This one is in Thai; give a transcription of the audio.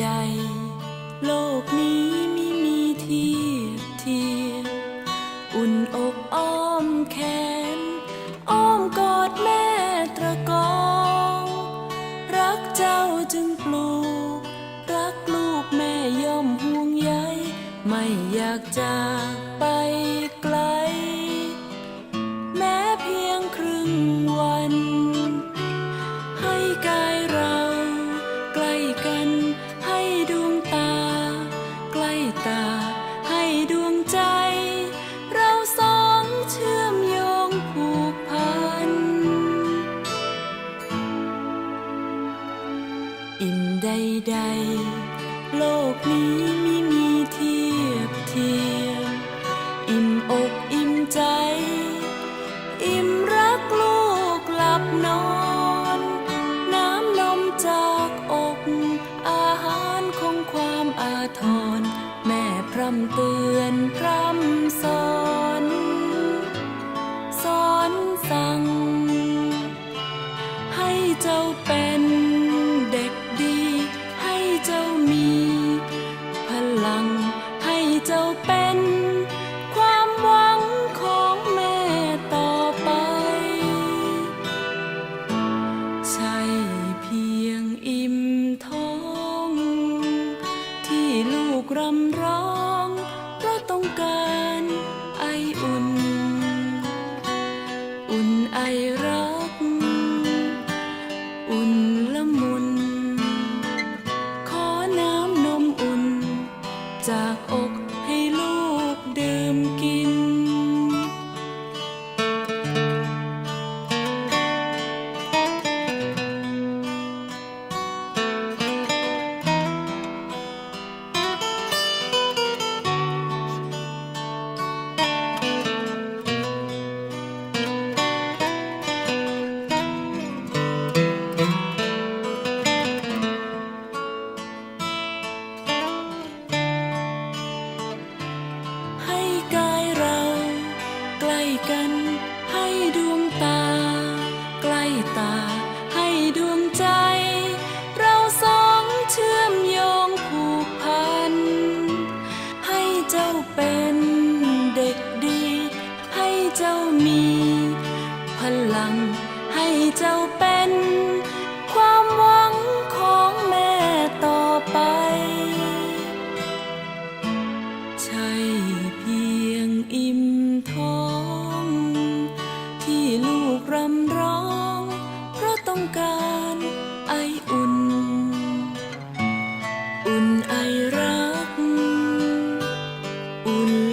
ใด โลกนี้ไม่มีที่เทียบอุ่นอกอ้อมแขน อ้อมกอดแม่ตะกอง รักเจ้าจึงปลูก รักลูกแม่ย่อมห่วงใยไม่อยากจาก อิ่มใดๆ โลกนี้ไม่มีเทียบเทียม อิ่มอกอิ่มใจ อิ่มรักลูกหลับนอน น้ำนมจากอก อาหารของความอาทร แม่พร่ำเตือนพร่ำสอน สอนสั่ง ให้เจ้าเป็น เจ้าเป็นความหวังของแม่ต่อไป ใช่เพียงอิ่มท้อง ที่ลูกรำร้อง เพราะต้องการไออุ่น อุ่นไอร กล้กัน ให้ดวงตา ใกล้ตา ให้ดวงใจ เราสองเชื่อมโยงผูกพัน ให้เจ้าเป็นเด็กดี ให้เจ้ามี พลังให้เจ้าเป็น un